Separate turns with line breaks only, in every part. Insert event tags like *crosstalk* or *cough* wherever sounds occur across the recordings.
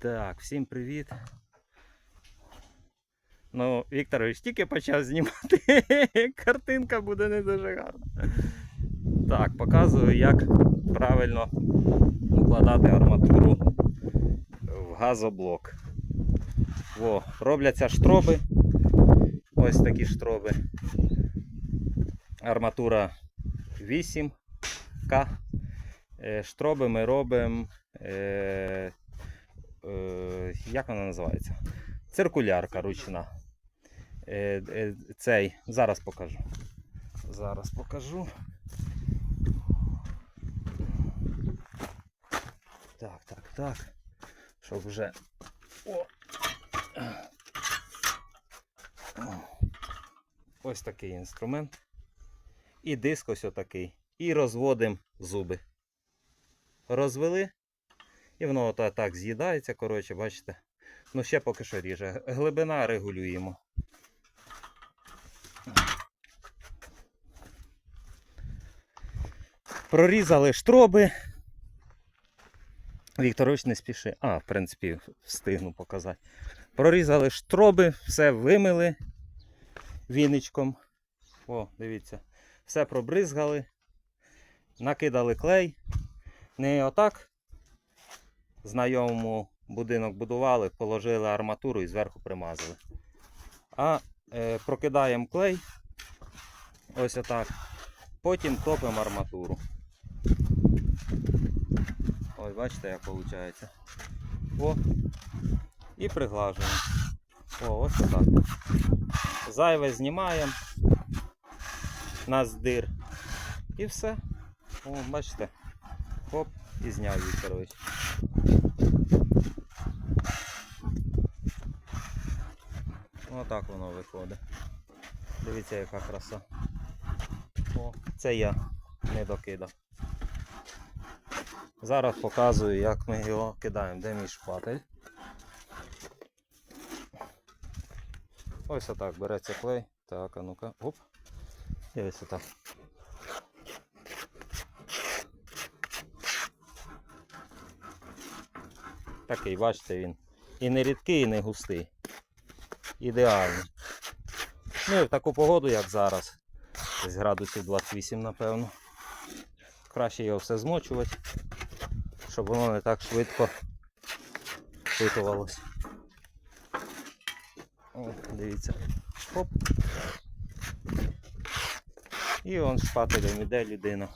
Так, всім привіт. Ну, Вікторович тільки почав знімати. *laughs* Картинка буде не дуже гарна. Так, показую, як правильно укладати арматуру в газоблок. Во, робляться штроби. Ось такі штроби. Арматура 8К. Е, Штроби ми робимо. Як вона називається? Циркулярка ручна. Е, е, цей. Зараз покажу. Зараз покажу. Так, так, так. Щоб вже. О. Ось такий інструмент. І диск ось отакий. І розводимо зуби. Розвели. І воно ото так з'їдається, коротше, бачите. Ну ще поки що ріже. Глибина регулюємо. Прорізали штроби. Вікторович не спіши. А, в принципі, встигну показати. Прорізали штроби, все вимили віничком. О, дивіться. Все пробризгали. Накидали клей. Не отак. Знайомому будинок будували, положили арматуру і зверху примазали. А е, прокидаємо клей. Ось отак. Потім топимо арматуру. Ось, бачите, як виходить. О. І приглажуємо. О, ось так. Зайве знімаємо. На здир. І все. О, бачите. Хоп, і зняв Вікторович. Отак воно виходить. Дивіться, яка краса. О, це я не докидав. Зараз показую, як ми його кидаємо, де мій шпатель. Ось отак береться клей. Так, а ну-ка. Оп. І ось отак. Такий, бачите, він. І не рідкий, і не густий. Ідеальний. Ну і в таку погоду, як зараз. Десь градусів 28, напевно. Краще його все змочувати, щоб воно не так швидко впитувалось. О, дивіться. Хоп. І он шпателем іде людина.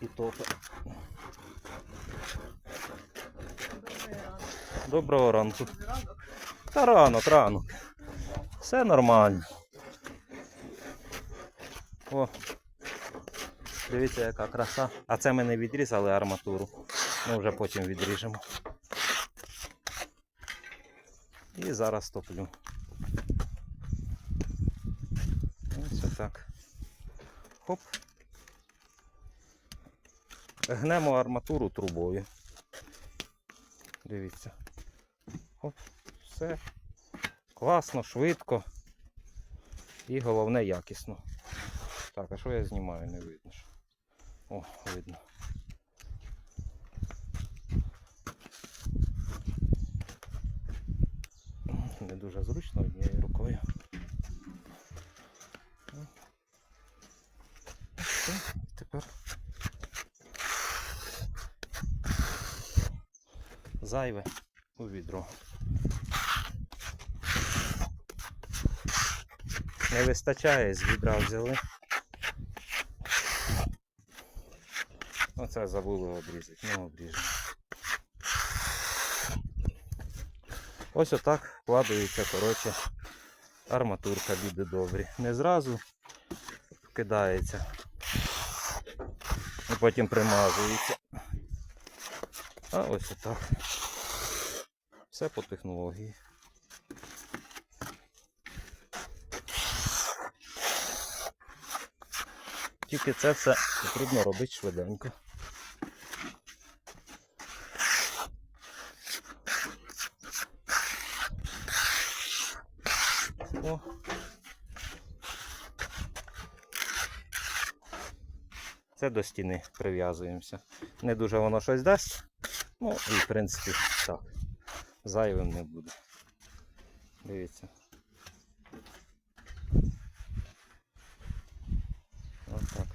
І топить. Доброго ранку. Та ранок, ранок. Все нормально. О. Дивіться, яка краса. А це ми не відрізали арматуру. Ми вже потім відріжемо. І зараз топлю. Ось отак. Хоп. Гнемо арматуру трубою. Дивіться. Хоп, все. Класно, швидко. І головне якісно. Так, а що я знімаю? Не видно. О, видно. Не дуже зручно однією рукою. Тепер зайве у відро. Не вистачає, з відра взяли. Оце забули обрізати, ну обріжемо. Ось отак вкладається, коротше, арматурка люди добрі. Не зразу вкидається. І потім примазується. А ось отак. Все по технології. Тільки це все потрібно робити швиденько. О. Це до стіни прив'язуємося. Не дуже воно щось дасть. Ну і в принципі так. зайвим не буде. Дивіться. Ось так.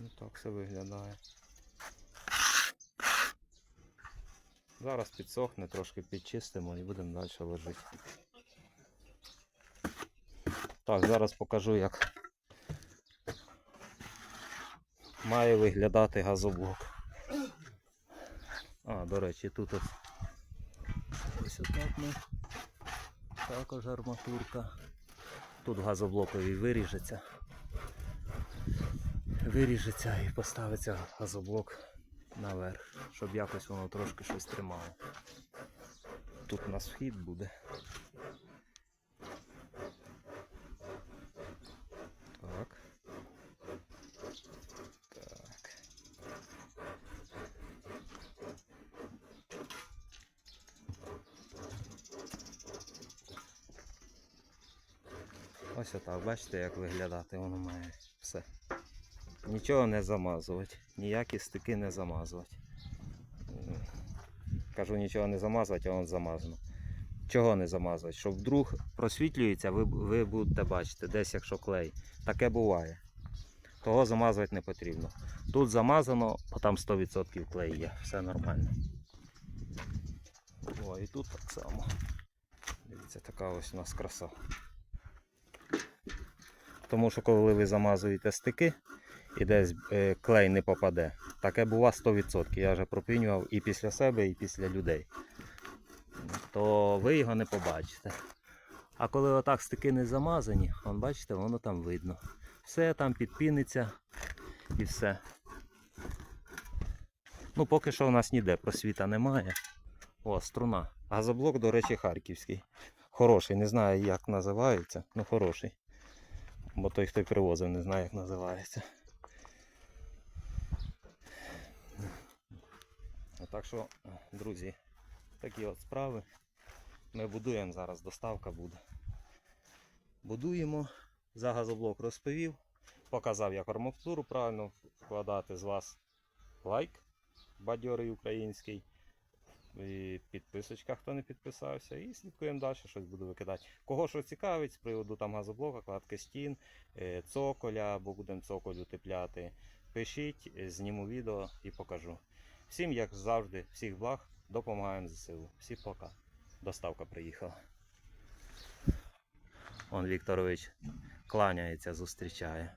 Ну так все виглядає. Зараз підсохне, трошки підчистимо і будемо далі ложити. Так, зараз покажу, як має виглядати газоблок. А, до речі, тут ось, ось отак ми. Також арматурка. Тут газоблоковий виріжеться. Виріжеться і поставиться газоблок наверх, щоб якось воно трошки щось тримало. Тут у нас вхід буде. Так. Так. Ось отак, бачите, як виглядати воно має. Нічого не замазувати, ніякі стики не замазувати. Кажу, нічого не замазувати, а воно замазано. Чого не замазувати? Щоб вдруг просвітлюється, ви, ви будете бачити, десь якщо клей. Таке буває. Того замазувати не потрібно. Тут замазано, бо там 100% клей є, все нормально. О, і тут так само. Дивіться, така ось у нас краса. Тому що коли ви замазуєте стики і десь е, клей не попаде, таке бува 100%. Я вже пропінював і після себе, і після людей. То ви його не побачите. А коли отак стики не замазані, вон, бачите, воно там видно. Все там підпіниться і все. Ну, поки що у нас ніде просвіта немає. О, струна. Газоблок, до речі, харківський. Хороший, не знаю, як називається, ну хороший. Бо той, хто привозив, не знає, як називається. Так що, друзі, такі от справи. Ми будуємо зараз, доставка буде. Будуємо, за газоблок розповів, показав, як арматуру правильно вкладати з вас лайк, бадьорий український. І підписочка, хто не підписався, і слідкуємо далі, щось буду викидати. Кого що цікавить з приводу там газоблока, кладки стін, е, цоколя, або будемо цоколь утепляти. Пишіть, зніму відео і покажу. Всім, як завжди, всіх благ, допомагаємо ЗСУ. Всі пока. Доставка приїхала. Он Вікторович кланяється, зустрічає.